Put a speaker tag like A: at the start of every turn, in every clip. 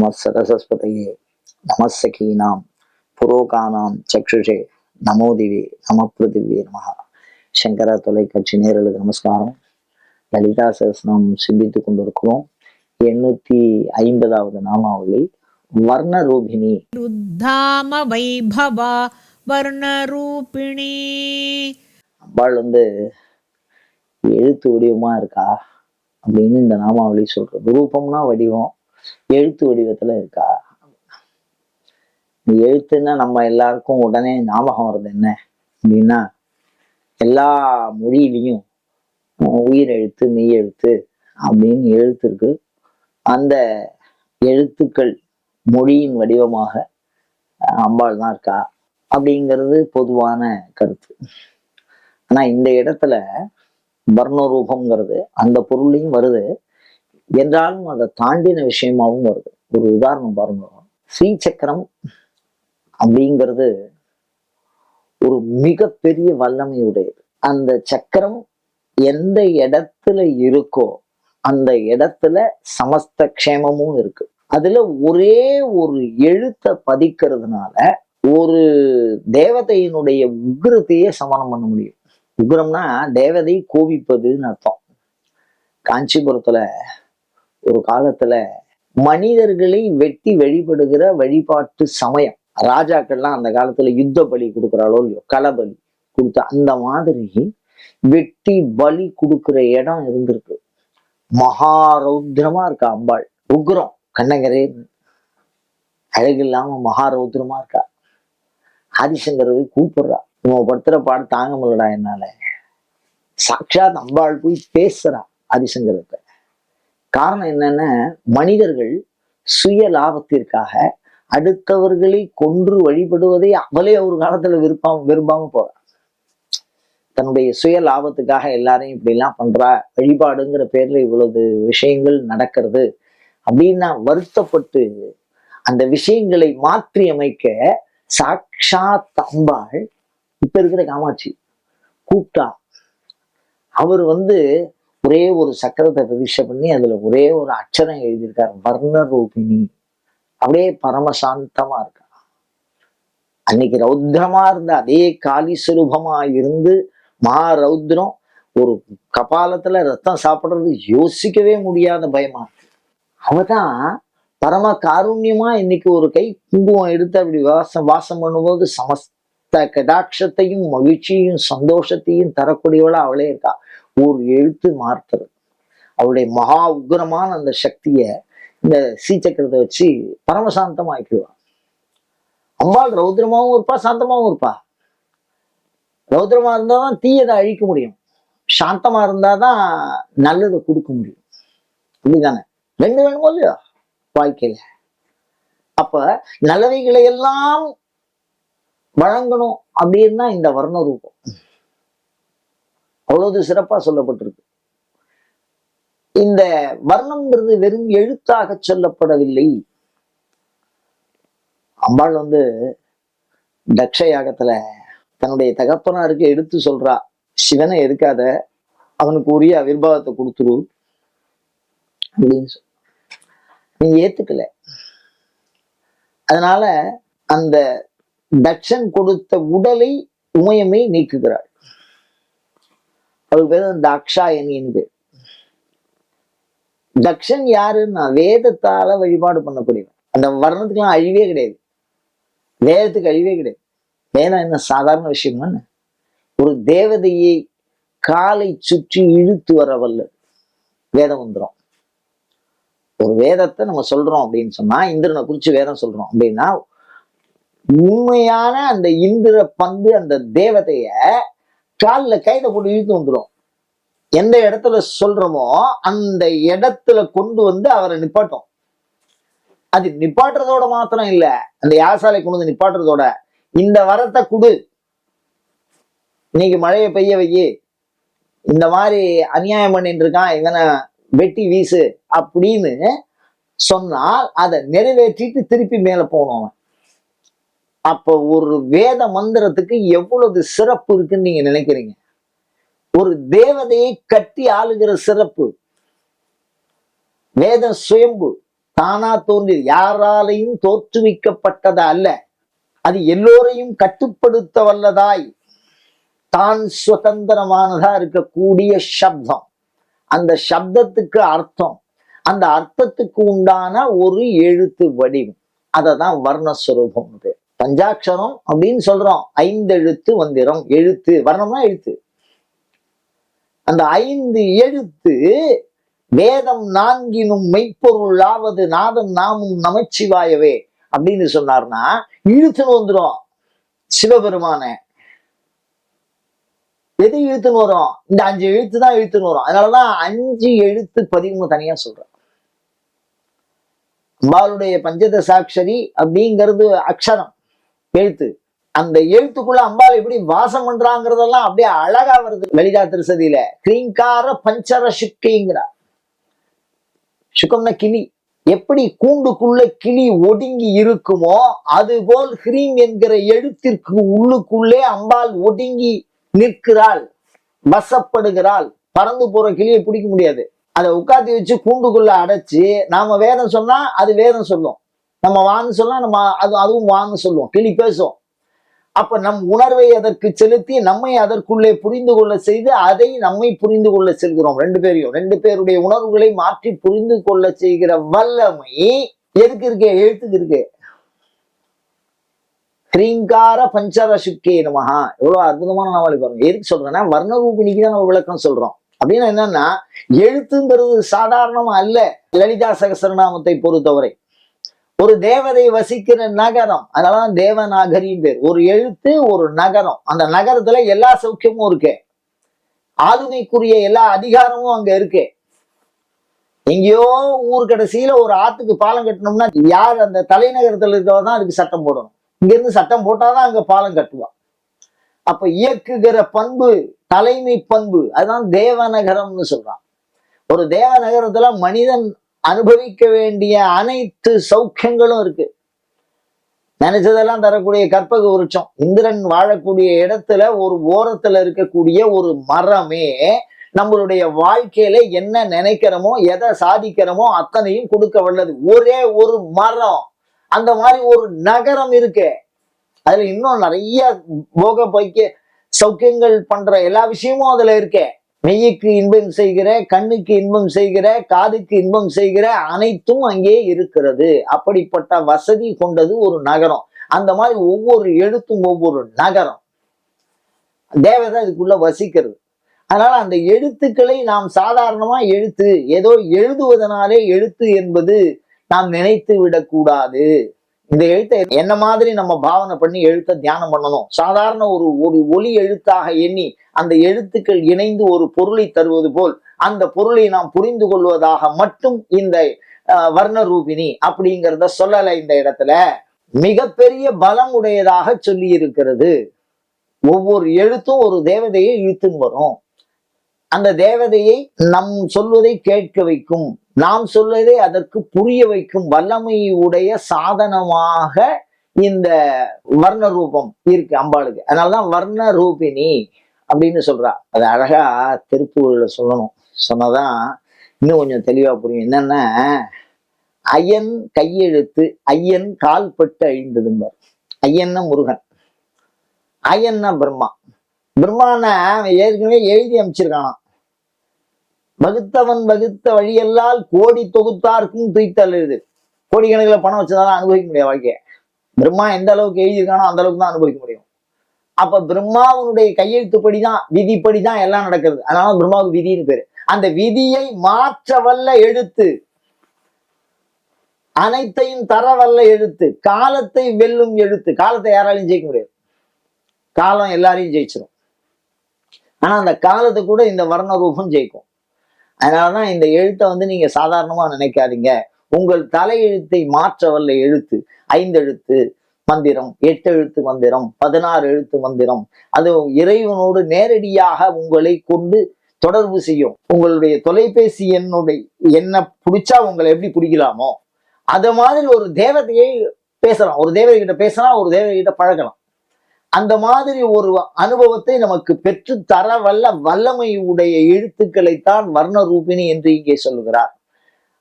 A: நமஸ்ஸரஸ்வதையே நமசகீனாம் புரோகானாம் சக்ஷுஷே நமோ திவி நம பிருத்திவி நமகா சங்கரா தொலைக்காட்சி நேரலுக்கு நமஸ்காரம். லலிதா சகசனம் சிந்தித்து கொண்டிருக்கிறோம். எண்ணூத்தி ஐம்பதாவது நாமாவளி வர்ண வர்ணரூபிணி.
B: ருத்தாம வைபவா வர்ணரூபிணி.
A: அம்பாள் வந்து எழுத்து வடிவமா இருக்கா? அப்படின்னு இந்த நாமாவளி சொல்றது. ரூபம்னா வடிவம். எழுத்து வடிவத்துல இருக்கா? எழுத்துன்னா நம்ம எல்லாருக்கும் உடனே ஞாபகம் வருது என்ன? அப்படின்னா எல்லா மொழியிலையும் உயிர் எழுத்து மெய் எழுத்து அப்படின்னு எழுத்து இருக்கு. அந்த எழுத்துக்கள் மொழியின் வடிவமாக அஹ், அம்பாள் தான் இருக்கா? அப்படிங்கிறது பொதுவான கருத்து. ஆனா இந்த இடத்துல வர்ணரூபம்ங்கிறது அந்த பொருளையும் வருது. என்றாலும் அதை தாண்டின விஷயமாவும் வருது. ஒரு உதாரணம் பாருங்க. ஸ்ரீசக்கரம் அப்படிங்கிறது ஒரு மிகப்பெரிய வல்லமையுடையது. அந்த சக்கரம் எந்த இடத்துல இருக்கோ அந்த இடத்துல சமஸ்த க்ஷேமமும் இருக்கு. அதுல ஒரே ஒரு எழுத்தை பதிக்கிறதுனால ஒரு தேவதையினுடைய உக்ரத்தையே சமனம் பண்ண முடியும். உக்ரம்னா தேவதை கோபிப்பதுன்னு அர்த்தம். காஞ்சிபுரத்துல ஒரு காலத்துல மனிதர்களை வெட்டி வழிபடுகிற வழிபாட்டு சமயம். ராஜாக்கள்லாம் அந்த காலத்துல யுத்த பலி கொடுக்குறாளோ இல்லையோ களபலி கொடுத்த அந்த மாதிரி வெட்டி பலி கொடுக்குற இடம் இருந்திருக்கு. மகாரௌத்ரமா இருக்கா அம்பாள். உக்ரம் கண்ணகரே அழகு இல்லாம மகாரௌத்ரமா இருக்கா? ஆதிசங்கரவை கூப்பிடுறா. இவன் படுத்துற பாடு தாங்க முடியலடா என்னால. சாட்சாத் அம்பாள் போய் பேசுறா ஆதிசங்கரத்தை காரணம் என்னன்னா மனிதர்கள் சுய லாபத்திற்காக அடுத்தவர்களை கொன்று வழிபடுவதை அவளே ஒரு காலத்துல விருப்பாம விரும்பாம போறான் தன்னுடைய சுய லாபத்துக்காக எல்லாரையும் இப்படி எல்லாம் பண்றா. வழிபாடுங்கிற பேர்ல இவ்வளவு விஷயங்கள் நடக்கிறது அப்படின்னா வருத்தப்பட்டு அந்த விஷயங்களை மாற்றி அமைக்க சாக்ஷா தம்பாள் இப்ப இருக்கிற காமாட்சி கூப்பிட்டா. அவர் வந்து ஒரே ஒரு சக்கரத்தை பிரதிஷ்டை பண்ணி அதுல ஒரே ஒரு அச்சரம் எழுதியிருக்காரு வர்ண ரூபிணி அப்படியே பரமசாந்தமா இருக்கா. அன்னைக்கு ரௌத்ரமா இருந்த அதே காளி சுரூபமா இருந்து மகா ரௌத்ரம் ஒரு கபாலத்துல ரத்தம் சாப்பிடுறது யோசிக்கவே முடியாத பயமா அவதான் பரம காருண்யமா இன்னைக்கு ஒரு கை குங்குமம் எடுத்து அப்படி வாசம் வாசம் பண்ணும்போது சமஸ்த கடாட்சத்தையும் மகிழ்ச்சியும் சந்தோஷத்தையும் தரக்கூடியவளா அவளே இருக்கா. ஓர் எழுத்து மாற்றுறது அவருடைய மகா உக்ரமான அந்த சக்தியை இந்த சீச்சக்கரத்தை வச்சு பரமசாந்தம் ஆக்கிடுவான் அம்பாள் ரௌத்ரமாவும் இருப்பா சாந்தமாவும் இருப்பா. ரௌத்ரமா இருந்தாதான் தீயதை அழிக்க முடியும். சாந்தமா இருந்தாதான் நல்லதை கொடுக்க முடியும். அப்படிதானே ரெண்டு வேணுமோ இல்லையோ வாழ்க்கையில? அப்ப நல்லவைகளை எல்லாம் வழங்கணும் அப்படின்னா இந்த வர்ண ரூபம் அவ்வளவு சிறப்பா சொல்லப்பட்டிருக்கு. இந்த வர்ணம்ன்றது வெறும் எழுத்தாக சொல்லப்படவில்லை. அம்பாள் வந்து தக்ஷ யாகத்துல தன்னுடைய தகப்பனாருக்கு எடுத்து சொல்றா சிவனை எதுக்காத அவனுக்கு உரிய அவிர்வாவத்தை கொடுத்துரு. அப்படின்னு சொல் நீ ஏத்துக்கல. அதனால அந்த தக்ஷன் கொடுத்த உடலை உமையமை நீக்குகிறாள். அவருக்கு பேர் தாக்ஷாயணின்னு பேர். தக்ஷன் யாருன்னா வேதத்தால வழிபாடு பண்ணக்கூடியவன். அந்த வர்ணத்துக்கெல்லாம் அழிவே கிடையாது. வேதத்துக்கு அழிவே கிடையாது. வேதம் என்ன சாதாரண விஷயம் ஒரு தேவதையை காலை சுற்றி இழுத்து வர வல்லது. வேதம் வந்துடும் ஒரு வேதத்தை நம்ம சொல்றோம் அப்படின்னு சொன்னா இந்திரனை குறிச்சு வேதம் சொல்றோம் அப்படின்னா உண்மையான அந்த இந்திர பந்து அந்த தேவதைய காலில் கைதை போட்டு இழுத்து வந்துடும் எந்த இடத்துல சொல்றோமோ அந்த இடத்துல கொண்டு வந்து அவரை நிப்பாட்டும். அது நிப்பாட்டுறதோட மாத்திரம் இல்ல. அந்த யாசாலை கொண்டு வந்து நிப்பாட்டுறதோட. இந்த வரத்தை குடு. இன்னைக்கு மழையை பெய்ய வையி இந்த மாதிரி அநியாயம் பண்ணிட்டு இருக்கான் இவனை வெட்டி வீசு அப்படின்னு சொன்னால் அதை நிறைவேற்றிட்டு திருப்பி மேல போனவன் அவன். அப்போ ஒரு வேத மந்திரத்துக்கு எவ்வளவு சிறப்பு இருக்குன்னு நீங்க நினைக்கிறீங்க? ஒரு தேவதையை கட்டி ஆளுகிற சிறப்பு. வேத சுயம்பு. தானா தோன்றி யாராலையும் தோற்றுவிக்கப்பட்டதா அல்ல. அது எல்லோரையும் கட்டுப்படுத்த வல்லதாய் தான் சுதந்திரமானதா இருக்கக்கூடிய சப்தம். அந்த சப்தத்துக்கு அர்த்தம். அந்த அர்த்தத்துக்கு உண்டான ஒரு எழுத்து வடிவம். அதை தான் வர்ணஸ்வரூபம் பஞ்சாட்சரம் அப்படின்னு சொல்றோம். ஐந்து எழுத்து வந்திரம் எழுத்து. வர்ணம்னா எழுத்து. அந்த ஐந்து எழுத்து வேதம் நான்கினும் மெய்ப்பொருளாவது நாதம் நாமும் நமச்சிவாயவே அப்படின்னு சொன்னார்னா இழுத்துன்னு வந்துடும் சிவபெருமான. எது இழுத்துன்னு வரும்? இந்த அஞ்சு எழுத்து தான் இழுத்துன்னு வரும். அதனாலதான் அஞ்சு எழுத்து பதிவுன்னு தனியா சொல்றேன் அம்பாளுடைய பஞ்சதசாட்சரி அப்படிங்கிறது அக்ஷரம். எழுத்து. அந்த எழுத்துக்குள்ள அம்பாள் எப்படி வாசம் பண்றாங்கிறதெல்லாம் அப்படியே அழகா வருது. லலிதா திருசதியில. கிரீங்கார பஞ்சர சுக்கைங்கிறா. சுக்கம்னா கிளி. எப்படி கூண்டுக்குள்ள கிளி ஒடுங்கி இருக்குமோ அதுபோல் ஹிரீம் என்கிற எழுத்திற்கு உள்ளுக்குள்ளே அம்பாள் ஒடுங்கி நிற்கிறாள். வசப்படுகிறாள். பறந்து போற கிளியை பிடிக்க முடியாது. அதை உட்காத்தி வச்சு கூண்டுக்குள்ள அடைச்சு நாம வேதம் சொன்னா அது வேதம் சொல்லும். நம்ம வான்னு சொன்னா நம்ம அது அதுவும் வான்னு சொல்லுவோம் கிளி பேசும். அப்ப நம் உணர்வை அதற்கு செலுத்தி நம்மை அதற்குள்ளே புரிந்து கொள்ள செய்து அதை நம்மை புரிந்து கொள்ள செல்கிறோம். ரெண்டு பேரையும் ரெண்டு பேருடைய உணர்வுகளை மாற்றி புரிந்து கொள்ள செய்கிற வல்லமை எதுக்கு இருக்கு? எழுத்துக்கு இருக்கு. கிரீங்கார பஞ்சரசுக்கே நமஹா. எவ்வளவு அற்புதமான நாவலி பாருங்க. எதுக்கு சொல்றேன்னா வர்ணரூபினிக்கு தான் நம்ம விளக்கம் சொல்றோம். அப்படின்னா என்னன்னா எழுத்துங்கிறது சாதாரணமா அல்ல. லலிதா சகசரநாமத்தை பொறுத்தவரை. ஒரு தேவதை வசிக்கிற நகரம். அதனாலதான் தேவநாகரின் பேர். ஒரு எழுத்து ஒரு நகரம். அந்த நகரத்துல எல்லா சௌக்கியமும் இருக்கு. ஆளுமைக்குரிய எல்லா அதிகாரமும் அங்க இருக்கு. எங்கேயோ ஊர் கடைசியில ஒரு ஆத்துக்கு பாலம் கட்டணும்னா யார் அந்த தலைநகரத்துல இருக்கிறவங்க தான் அதுக்கு சட்டம் போடணும். இங்க இருந்து சட்டம் போட்டாதான் அங்க பாலம் கட்டுவான் அப்ப இயக்குகிற பண்பு தலைமை பண்பு அதுதான் தேவநகரம்னு சொல்றான். ஒரு தேவநகரத்துல மனிதன் அனுபவிக்க வேண்டிய அனைத்து சௌக்கியங்களும் இருக்கு. நினைச்சதெல்லாம் தரக்கூடிய கற்பக விருட்சம். இந்திரன் வாழக்கூடிய இடத்துல ஒரு ஓரத்துல இருக்கக்கூடிய ஒரு மரமே நம்மளுடைய வாழ்க்கையில என்ன நினைக்கிறோமோ எதை சாதிக்கிறோமோ அத்தனையும் கொடுக்க வல்லது. ஒரே ஒரு மரம். அந்த மாதிரி ஒரு நகரம் இருக்கு. அதுல இன்னும் நிறைய போக பைக்க சௌக்கியங்கள் பண்ற எல்லா விஷயமும் அதுல இருக்கேன் மெய்யுக்கு இன்பம் செய்கிற கண்ணுக்கு இன்பம் செய்கிற காதுக்கு இன்பம் செய்கிற அனைத்தும் அங்கே இருக்கிறது. அப்படிப்பட்ட வசதி கொண்டது ஒரு நகரம். அந்த மாதிரி ஒவ்வொரு எழுத்தும் ஒவ்வொரு நகரம். தேவதை இதுக்குள்ள வசிக்கிறது. அதனால அந்த எழுத்துக்களை நாம் சாதாரணமா எழுத்து ஏதோ எழுதுவதனாலே எழுத்து என்பது நாம் நினைத்து விடக்கூடாது. இந்த எழுத்தை என்ன மாதிரி நம்ம பாவனை பண்ணி எழுத்த தியானம் பண்ணணும்? சாதாரண ஒரு ஒரு ஒலி எழுத்தாக எண்ணி அந்த எழுத்துக்கள் இணைந்து ஒரு பொருளை தருவது போல் அந்த பொருளை நாம் புரிந்து கொள்வதாக மட்டும் இந்த அஹ், வர்ண ரூபிணி அப்படிங்கிறத சொல்லலை இந்த இடத்துல. மிகப்பெரிய பலம் உடையதாக சொல்லி இருக்கிறது ஒவ்வொரு எழுத்தும் ஒரு தேவதையை இழுத்துன்னு வரும். அந்த தேவதையை நம் சொல்வதை கேட்க வைக்கும். நாம் சொல்வதை அதற்கு புரிய வைக்கும் வல்லமையுடைய சாதனமாக இந்த வர்ண ரூபம் இருக்கு அம்பாளுக்கு. அதனாலதான் வர்ண ரூபிணி அப்படின்னு சொல்றா. அது அழகா திருப்பூர்ல சொல்லணும். சொன்னதான் இன்னும் கொஞ்சம் தெளிவா புரியும். என்னன்னா ஐயன் கையெழுத்து ஐயன் கால்பட்டு அழிந்ததும்பார். ஐயன்னா முருகன். ஐயன்னா பிரம்மா. பிரம்மான ஏற்கனவே எழுதி அமைச்சிருக்கானாம். வகுத்தவன் வகுத்த வழியெல்லாம் கோடி தொகுத்தார்க்கும் துய்த்தல் இது. கோடிக்கணக்கில் பணம் வச்சதால அனுபவிக்க முடியாது வாழ்க்கையை. பிரம்மா எந்த அளவுக்கு எழுதியிருக்கானோ அந்த அளவுக்கு தான் அனுபவிக்க முடியும். அப்ப பிரம்மாவுடைய கையெழுத்துப்படி தான் விதிப்படி தான் எல்லாம் நடக்கிறது. அதனால பிரம்மாவுக்கு விதின்னு பேரு. அந்த விதியை மாற்ற வல்ல எழுத்து. அனைத்தையும் தரவல்ல எழுத்து. காலத்தை வெல்லும் எழுத்து. காலத்தை யாராலையும் ஜெயிக்க முடியாது. காலம் எல்லாரையும் ஜெயிச்சிடும் ஆனா அந்த காலத்தை கூட இந்த வர்ண ரூபம் ஜெயிக்கும். அதனாலதான் இந்த எழுத்தை வந்து நீங்க சாதாரணமா நினைக்காதீங்க. உங்கள் தலையெழுத்தை மாற்ற வல்ல எழுத்து. ஐந்தெழுத்து மந்திரம் எட்டு எழுத்து மந்திரம் பதினாறு எழுத்து மந்திரம். அது இறைவனோடு நேரடியாக உங்களை கொண்டு தொடர்பு செய்யும். உங்களுடைய தொலைபேசி எண்ணுடைய என்ன பிடிச்சா உங்களை எப்படி பிடிக்கலாமோ? அத மாதிரி ஒரு தேவதையை பேசலாம். ஒரு தேவதை கிட்ட பேசலாம் ஒரு தேவதை கிட்ட பழகலாம். அந்த மாதிரி ஒரு அனுபவத்தை நமக்கு பெற்று தர வல்ல வல்லமை உடைய எழுத்துக்களைத்தான் வர்ண ரூபிணி என்று இங்கே சொல்லுகிறார்.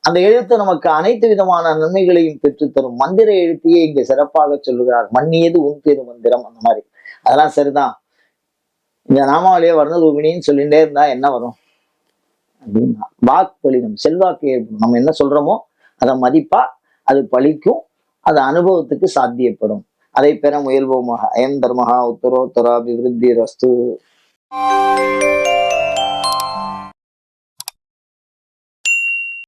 A: அந்த எழுத்து நமக்கு அனைத்து விதமான நன்மைகளையும் பெற்றுத்தரும் மந்திர எழுத்தையே இங்கே சிறப்பாக சொல்லுகிறார். மன்னியது உன் திரு மந்திரம் அந்த மாதிரி. அதெல்லாம் சரிதான். இந்த நாமாவளியே வர்ண ரூபிணின்னு சொல்லிட்டே இருந்தா என்ன வரும்? அப்படின்னா வாக் பலிதம் செல்வாக்கு ஏற்படும். நம்ம என்ன சொல்றோமோ அதை மதிப்பா அது பழிக்கும் அது அனுபவத்துக்கு சாத்தியப்படும். அதை பெற முயல்வோமாக. அயம் தர்மஹா உத்தரோ ரஸ்து